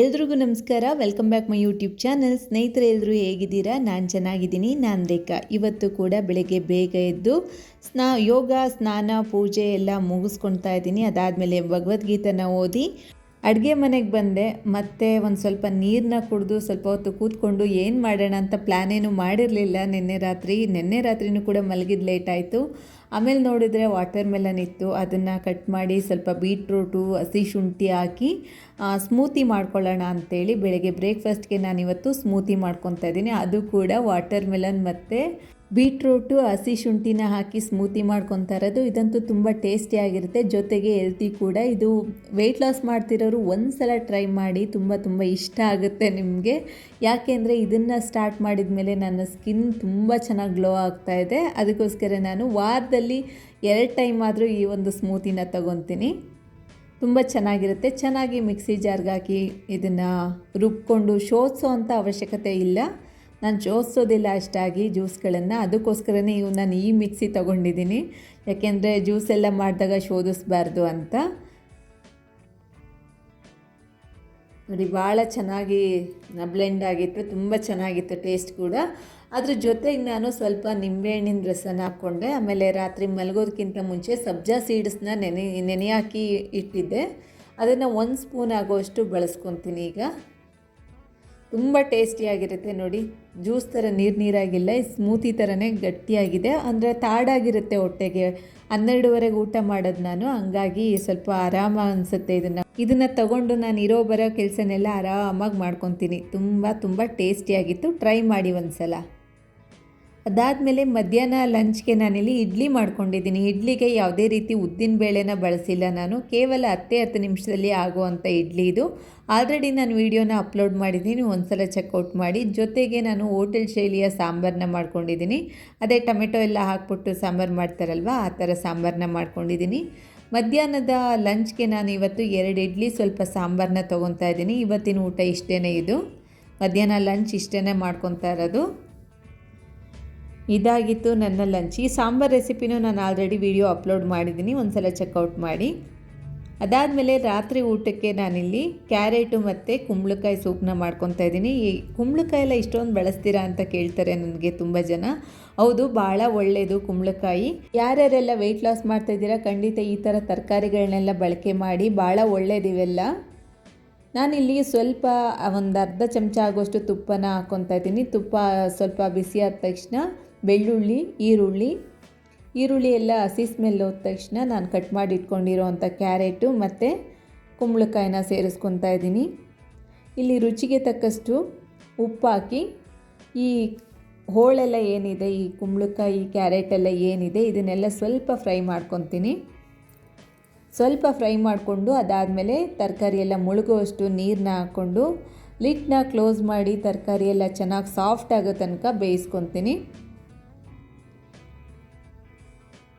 ಎಲ್ರಿಗೂ ನಮಸ್ಕಾರ. Welcome back my YouTube channel ಸ್ನೇಹಿತರೆ ಎಲ್ಲರೂ ಹೇಗಿದ್ದೀರಾ? ನಾನು ಚೆನ್ನಾಗಿದ್ದೀನಿ. ನಾನು ರೇಖಾ. ಇವತ್ತು ಕೂಡ ಬೆಳಗ್ಗೆ ಬೇಗ ಎದ್ದು ಸ್ನಾ, ಯೋಗ, ಸ್ನಾನ, ಪೂಜೆ ಎಲ್ಲ ಮುಗಿಸ್ಕೊಳ್ತಾ ಇದ್ದೀನಿ. ಅದಾದಮೇಲೆ ಭಗವದ್ಗೀತನ ಓದಿ ಅಡುಗೆ ಮನೆಗೆ ಬಂದೆ, ಮತ್ತೆ ಒಂದು ಸ್ವಲ್ಪ ನೀರನ್ನ ಕುಡಿದು ಸ್ವಲ್ಪ ಹೊತ್ತು ಕೂತ್ಕೊಂಡು ಏನು ಮಾಡೋಣ ಅಂತ ಪ್ಲ್ಯಾನ್ ಏನು ಮಾಡಿರಲಿಲ್ಲ. ನಿನ್ನೆ ರಾತ್ರಿ, ನಿನ್ನೆ ರಾತ್ರಿನೂ ಕೂಡ ಮಲಗಿದ ಲೇಟ್ ಆಯಿತು. ಆಮೇಲೆ ನೋಡಿದರೆ ವಾಟರ್ ಮೆಲನ್ ಇತ್ತು. ಅದನ್ನು ಕಟ್ ಮಾಡಿ ಸ್ವಲ್ಪ ಬೀಟ್ರೂಟು ಹಸಿ ಶುಂಠಿ ಹಾಕಿ ಸ್ಮೂತಿ ಮಾಡ್ಕೊಳ್ಳೋಣ ಅಂತೇಳಿ ಬೆಳಗ್ಗೆ ಬ್ರೇಕ್ಫಾಸ್ಟ್ಗೆ ನಾನಿವತ್ತು ಸ್ಮೂತಿ ಮಾಡ್ಕೊತಾ ಇದ್ದೀನಿ. ಅದು ಕೂಡ ವಾಟರ್ ಮೆಲನ್ ಮತ್ತು ಬೀಟ್ರೂಟು, ಹಸಿ ಶುಂಠಿನ ಹಾಕಿ ಸ್ಮೂತಿ ಮಾಡ್ಕೊತಾರದು. ಇದಂತೂ ತುಂಬ ಟೇಸ್ಟಿಯಾಗಿರುತ್ತೆ ಜೊತೆಗೆ ಹೆಲ್ತಿ ಕೂಡ. ಇದು ವೆಯ್ಟ್ ಲಾಸ್ ಮಾಡ್ತಿರೋರು ಒಂದು ಸಲ ಟ್ರೈ ಮಾಡಿ ತುಂಬ ತುಂಬ ಇಷ್ಟ ಆಗುತ್ತೆ ನಿಮಗೆ. ಯಾಕೆಂದರೆ ಇದನ್ನು ಸ್ಟಾರ್ಟ್ ಮಾಡಿದ ಮೇಲೆ ನನ್ನ ಸ್ಕಿನ್ ತುಂಬ ಚೆನ್ನಾಗಿ ಗ್ಲೋ ಆಗ್ತಾ ಇದೆ. ಅದಕ್ಕೋಸ್ಕರ ನಾನು ವಾರದಲ್ಲಿ ಎರಡು ಟೈಮ್ ಆದರೂ ಈ ಒಂದು ಸ್ಮೂತಿನ ತಗೊತೀನಿ. ತುಂಬ ಚೆನ್ನಾಗಿರುತ್ತೆ. ಚೆನ್ನಾಗಿ ಮಿಕ್ಸಿ ಜಾರ್ಗಾಕಿ ಇದನ್ನು ರುಬ್ಕೊಂಡು ಶೋಧಿಸೋ ಅಂಥ ಅವಶ್ಯಕತೆ ಇಲ್ಲ. ನಾನು ಜೋಸೋದಿಲ್ಲ ಅಷ್ಟಾಗಿ ಜ್ಯೂಸ್ಗಳನ್ನು. ಅದಕ್ಕೋಸ್ಕರನೇ ಇವು ನಾನು ಈ ಮಿಕ್ಸಿ ತೊಗೊಂಡಿದ್ದೀನಿ. ಯಾಕೆಂದರೆ ಜ್ಯೂಸ್ ಎಲ್ಲ ಮಾಡಿದಾಗ ಶೋಧಿಸ್ಬಾರ್ದು ಅಂತ. ನೋಡಿ, ಭಾಳ ಚೆನ್ನಾಗಿ ಬ್ಲೆಂಡ್ ಆಗಿತ್ತು. ತುಂಬ ಚೆನ್ನಾಗಿತ್ತು ಟೇಸ್ಟ್ ಕೂಡ. ಅದ್ರ ಜೊತೆಗೆ ನಾನು ಸ್ವಲ್ಪ ನಿಂಬೆಹಣ್ಣಿನ ರಸನ ಹಾಕ್ಕೊಂಡೆ. ಆಮೇಲೆ ರಾತ್ರಿ ಮಲಗೋದಕ್ಕಿಂತ ಮುಂಚೆ ಸಬ್ಜಾ ಸೀಡ್ಸ್ನ ನೆನೆ ನೆನೆ ಹಾಕಿ ಇಟ್ಟಿದ್ದೆ. ಅದನ್ನು ಒಂದು ಸ್ಪೂನ್ ಆಗೋಷ್ಟು ಬಳಸ್ಕೊತೀನಿ ಈಗ. ತುಂಬ ಟೇಸ್ಟಿಯಾಗಿರುತ್ತೆ ನೋಡಿ. ಜ್ಯೂಸ್ ಥರ ನೀರು ನೀರಾಗಿಲ್ಲ ಸ್ಮೂತಿ ಥರನೇ ಗಟ್ಟಿಯಾಗಿದೆ. ಅಂದರೆ ತಾಡಾಗಿರುತ್ತೆ ಹೊಟ್ಟೆಗೆ. ಹನ್ನೆರಡುವರೆಗೆ ಊಟ ಮಾಡೋದು ನಾನು, ಹಂಗಾಗಿ ಸ್ವಲ್ಪ ಆರಾಮ ಅನಿಸುತ್ತೆ ಇದನ್ನು. ಇದನ್ನು ತಗೊಂಡು ನಾನು ಇರೋ ಬರೋ ಕೆಲಸನೆಲ್ಲ ಆರಾಮಾಗಿ ಮಾಡ್ಕೊತೀನಿ. ತುಂಬ ತುಂಬ ಟೇಸ್ಟಿಯಾಗಿತ್ತು ಟ್ರೈ ಮಾಡಿ ಒಂದು ಸಲ ಅದಾದಮೇಲೆ ಮಧ್ಯಾಹ್ನ ಲಂಚ್ಗೆ ನಾನಿಲ್ಲಿ ಇಡ್ಲಿ ಮಾಡ್ಕೊಂಡಿದ್ದೀನಿ. ಇಡ್ಲಿಗೆ ಯಾವುದೇ ರೀತಿ ಉದ್ದಿನ ಬೇಳೆನ ಬಳಸಿಲ್ಲ ನಾನು. ಕೇವಲ ಹತ್ತೇ ಹತ್ತು ನಿಮಿಷದಲ್ಲಿ ಆಗುವಂಥ ಇಡ್ಲಿ ಇದು. ಆಲ್ರೆಡಿ ನಾನು ವೀಡಿಯೋನ ಅಪ್ಲೋಡ್ ಮಾಡಿದ್ದೀನಿ. ಒಂದು ಸಲ ಚೆಕ್ಔಟ್ ಮಾಡಿ. ಜೊತೆಗೆ ನಾನು ಹೋಟೆಲ್ ಶೈಲಿಯ ಸಾಂಬಾರನ್ನ ಮಾಡ್ಕೊಂಡಿದ್ದೀನಿ. ಅದೇ ಟೊಮೆಟೊ ಎಲ್ಲ ಹಾಕ್ಬಿಟ್ಟು ಸಾಂಬಾರು ಮಾಡ್ತಾರಲ್ವ? ಆ ಥರ ಸಾಂಬಾರನ್ನ ಮಾಡ್ಕೊಂಡಿದ್ದೀನಿ. ಮಧ್ಯಾಹ್ನದ ಲಂಚ್ಗೆ ನಾನು ಇವತ್ತು ಎರಡು ಇಡ್ಲಿ ಸ್ವಲ್ಪ ಸಾಂಬಾರನ್ನ ತೊಗೊತಾ ಇದ್ದೀನಿ. ಇವತ್ತಿನ ಊಟ ಇಷ್ಟೇ ಇದು. ಮಧ್ಯಾಹ್ನ ಲಂಚ್ ಇಷ್ಟೇ ಮಾಡ್ಕೊತಾ ಇರೋದು. ಇದಾಗಿತ್ತು ನನ್ನ ಲಂಚ್. ಈ ಸಾಂಬಾರ್ ರೆಸಿಪಿನೂ ನಾನು ಆಲ್ರೆಡಿ ವಿಡಿಯೋ ಅಪ್ಲೋಡ್ ಮಾಡಿದ್ದೀನಿ. ಒಂದು ಸಲ ಚೆಕ್ಔಟ್ ಮಾಡಿ. ಅದಾದಮೇಲೆ ರಾತ್ರಿ ಊಟಕ್ಕೆ ನಾನಿಲ್ಲಿ ಕ್ಯಾರೆಟು ಮತ್ತು ಕುಂಬಳಕಾಯಿ ಸೂಪ್ನ ಮಾಡ್ಕೊತಾ ಇದ್ದೀನಿ. ಈ ಕುಂಬಳಕಾಯಿ ಎಲ್ಲ ಇಷ್ಟೊಂದು ಬಳಸ್ತೀರಾ ಅಂತ ಕೇಳ್ತಾರೆ ನನಗೆ ತುಂಬ ಜನ. ಹೌದು ಭಾಳ ಒಳ್ಳೆಯದು ಕುಂಬಳಕಾಯಿ. ಯಾರ್ಯಾರೆಲ್ಲ ವೆಯ್ಟ್ ಲಾಸ್ ಮಾಡ್ತಾಯಿದ್ದೀರಾ ಖಂಡಿತ ಈ ಥರ ತರಕಾರಿಗಳನ್ನೆಲ್ಲ ಬಳಕೆ ಮಾಡಿ. ಭಾಳ ಒಳ್ಳೆಯದಿವೆಲ್ಲ ನಾನಿಲ್ಲಿ ಸ್ವಲ್ಪ ಒಂದು ಅರ್ಧ ಚಮಚ ಆಗೋಷ್ಟು ತುಪ್ಪನ ಹಾಕ್ಕೊತಾ ಇದ್ದೀನಿ. ತುಪ್ಪ ಸ್ವಲ್ಪ ಬಿಸಿ ಆದ ತಕ್ಷಣ ಬೆಳ್ಳುಳ್ಳಿ, ಈರುಳ್ಳಿ. ಈರುಳ್ಳಿ ಎಲ್ಲ ಹಸಿ ಸ್ಮೆಲ್ ಹೋದ ತಕ್ಷಣ ನಾನು ಕಟ್ ಮಾಡಿ ಇಟ್ಕೊಂಡಿರೋ ಅಂಥ ಕ್ಯಾರೆಟು ಮತ್ತು ಕುಂಬಳಕಾಯಿನ ಸೇರಿಸ್ಕೊತಾ ಇದ್ದೀನಿ. ಇಲ್ಲಿ ರುಚಿಗೆ ತಕ್ಕಷ್ಟು ಉಪ್ಪು ಹಾಕಿ, ಈ ಹೋಳೆಲ್ಲ ಏನಿದೆ, ಈ ಕುಂಬಳಕಾಯಿ ಕ್ಯಾರೆಟೆಲ್ಲ ಏನಿದೆ, ಇದನ್ನೆಲ್ಲ ಸ್ವಲ್ಪ ಫ್ರೈ ಮಾಡ್ಕೊತೀನಿ. ಸ್ವಲ್ಪ ಫ್ರೈ ಮಾಡಿಕೊಂಡು ಅದಾದಮೇಲೆ ತರಕಾರಿ ಎಲ್ಲ ಮುಳುಗುವಷ್ಟು ನೀರನ್ನ ಹಾಕ್ಕೊಂಡು ಲಿಟ್ನ ಕ್ಲೋಸ್ ಮಾಡಿ ತರಕಾರಿ ಎಲ್ಲ ಚೆನ್ನಾಗಿ ಸಾಫ್ಟ್ ಆಗೋ ತನಕ ಬೇಯಿಸ್ಕೊತೀನಿ.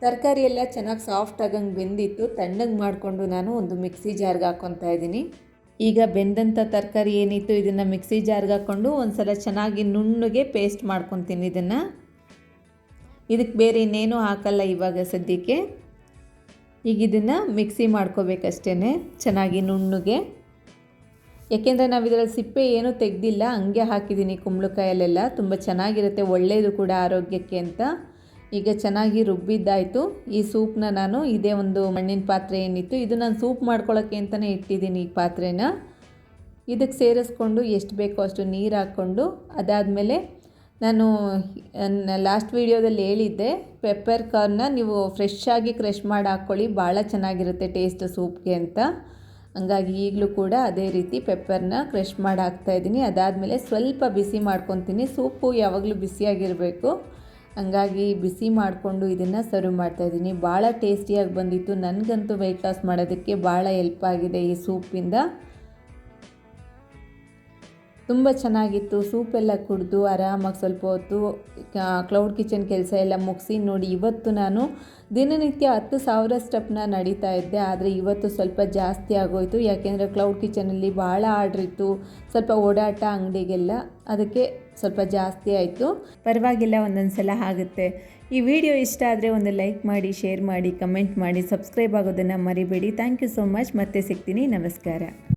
ತರಕಾರಿ ಎಲ್ಲ ಚೆನ್ನಾಗಿ ಸಾಫ್ಟ್ ಆಗಂಗೆ ಬೆಂದಿತ್ತು, ತಣ್ಣಗೆ ಮಾಡಿಕೊಂಡು ನಾನು ಒಂದು ಮಿಕ್ಸಿ ಜಾರ್ಗೆ ಹಾಕ್ಕೊತಾ ಇದ್ದೀನಿ. ಈಗ ಬೆಂದಂಥ ತರಕಾರಿ ಏನಿತ್ತು ಇದನ್ನು ಮಿಕ್ಸಿ ಜಾರ್ಗೆ ಹಾಕ್ಕೊಂಡು ಒಂದು ಸಲ ಚೆನ್ನಾಗಿ ನುಣ್ಣಗೆ ಪೇಸ್ಟ್ ಮಾಡ್ಕೊತೀನಿ ಇದನ್ನು. ಇದಕ್ಕೆ ಬೇರೆ ಇನ್ನೇನು ಹಾಕಲ್ಲ ಇವಾಗ ಸದ್ಯಕ್ಕೆ. ಈಗ ಇದನ್ನು ಮಿಕ್ಸಿ ಮಾಡ್ಕೋಬೇಕಷ್ಟೇ ಚೆನ್ನಾಗಿ ನುಣ್ಣಗೆ. ಯಾಕೆಂದರೆ ನಾವು ಇದರಲ್ಲಿ ಸಿಪ್ಪೆ ಏನೂ ತೆಗೆದಿಲ್ಲ, ಹಂಗೆ ಹಾಕಿದ್ದೀನಿ ಕುಂಬಳಕಾಯಲ್ಲೆಲ್ಲ ತುಂಬ ಚೆನ್ನಾಗಿರುತ್ತೆ ಒಳ್ಳೆಯದು ಕೂಡ ಆರೋಗ್ಯಕ್ಕೆ ಅಂತ. ಈಗ ಚೆನ್ನಾಗಿ ರುಬ್ಬಿದ್ದಾಯಿತು. ಈ ಸೂಪ್ನ ನಾನು ಇದೇ ಒಂದು ಮಣ್ಣಿನ ಪಾತ್ರೆ ಏನಿತ್ತು, ಇದು ನಾನು ಸೂಪ್ ಮಾಡ್ಕೊಳ್ಳೋಕ್ಕೆ ಅಂತಲೇ ಇಟ್ಟಿದ್ದೀನಿ ಈ ಪಾತ್ರೆನ. ಇದಕ್ಕೆ ಸೇರಿಸ್ಕೊಂಡು ಎಷ್ಟು ಬೇಕೋ ಅಷ್ಟು ನೀರು ಹಾಕ್ಕೊಂಡು, ಅದಾದಮೇಲೆ ನಾನು ಲಾಸ್ಟ್ ವೀಡಿಯೋದಲ್ಲಿ ಹೇಳಿದ್ದೆ ಪೆಪ್ಪರ್ ಕಾರ್ನ ನೀವು ಫ್ರೆಶ್ ಆಗಿ ಕ್ರಷ್ ಮಾಡಿ ಹಾಕ್ಕೊಳ್ಳಿ, ಭಾಳ ಚೆನ್ನಾಗಿರುತ್ತೆ ಟೇಸ್ಟ್ ಸೂಪ್ಗೆ ಅಂತ. ಹಂಗಾಗಿ ಈಗಲೂ ಕೂಡ ಅದೇ ರೀತಿ ಪೆಪ್ಪರ್ನ ಕ್ರಷ್ ಮಾಡಿ ಹಾಕ್ತಾಯಿದ್ದೀನಿ ಅದಾದಮೇಲೆ ಸ್ವಲ್ಪ ಬಿಸಿ ಮಾಡ್ಕೊತೀನಿ, ಸೂಪು ಯಾವಾಗಲೂ ಬಿಸಿಯಾಗಿರಬೇಕು. ಹಂಗಾಗಿ ಬಿಸಿ ಮಾಡಿಕೊಂಡು ಇದನ್ನು ಸರ್ವ್ ಮಾಡ್ತಾಯಿದ್ದೀನಿ ಭಾಳ ಟೇಸ್ಟಿಯಾಗಿ ಬಂದಿತ್ತು. ನನಗಂತೂ ವೆಯ್ಟ್ ಲಾಸ್ ಮಾಡೋದಕ್ಕೆ ಭಾಳ ಹೆಲ್ಪ್ ಆಗಿದೆ ಈ ಸೂಪಿಂದ ತುಂಬ ಚೆನ್ನಾಗಿತ್ತು. ಸೂಪೆಲ್ಲ ಕುಡಿದು ಆರಾಮಾಗಿ ಸ್ವಲ್ಪ ಹೊತ್ತು ಕ್ಲೌಡ್ ಕಿಚನ್ ಕೆಲಸ ಎಲ್ಲ ಮುಗಿಸಿ ನೋಡಿ, ಇವತ್ತು ನಾನು ದಿನನಿತ್ಯ ಹತ್ತು ಸಾವಿರ ಸ್ಟೆಪ್ನ ನಡೀತಾ ಇದ್ದೆ. ಆದರೆ ಇವತ್ತು ಸ್ವಲ್ಪ ಜಾಸ್ತಿ ಆಗೋಯಿತು. ಯಾಕೆಂದರೆ ಕ್ಲೌಡ್ ಕಿಚನಲ್ಲಿ ಭಾಳ ಆರ್ಡ್ರ್ ಇತ್ತು. ಸ್ವಲ್ಪ ಓಡಾಟ, ಅಂಗಡಿಗೆಲ್ಲ ಅದಕ್ಕೆ ಸ್ವಲ್ಪ ಜಾಸ್ತಿ ಆಯಿತು. ಪರವಾಗಿಲ್ಲ ಒಂದೊಂದು ಸಲ ಆಗುತ್ತೆ. ಈ ವಿಡಿಯೋ ಇಷ್ಟ ಆದರೆ ಒಂದು ಲೈಕ್ ಮಾಡಿ ಶೇರ್ ಮಾಡಿ ಕಮೆಂಟ್ ಮಾಡಿ ಸಬ್ಸ್ಕ್ರೈಬ್ ಆಗೋದನ್ನು ಮರಿಬೇಡಿ. ಥ್ಯಾಂಕ್ ಯು ಸೋ ಮಚ್ ಮತ್ತೆ ಸಿಗ್ತೀನಿ. ನಮಸ್ಕಾರ.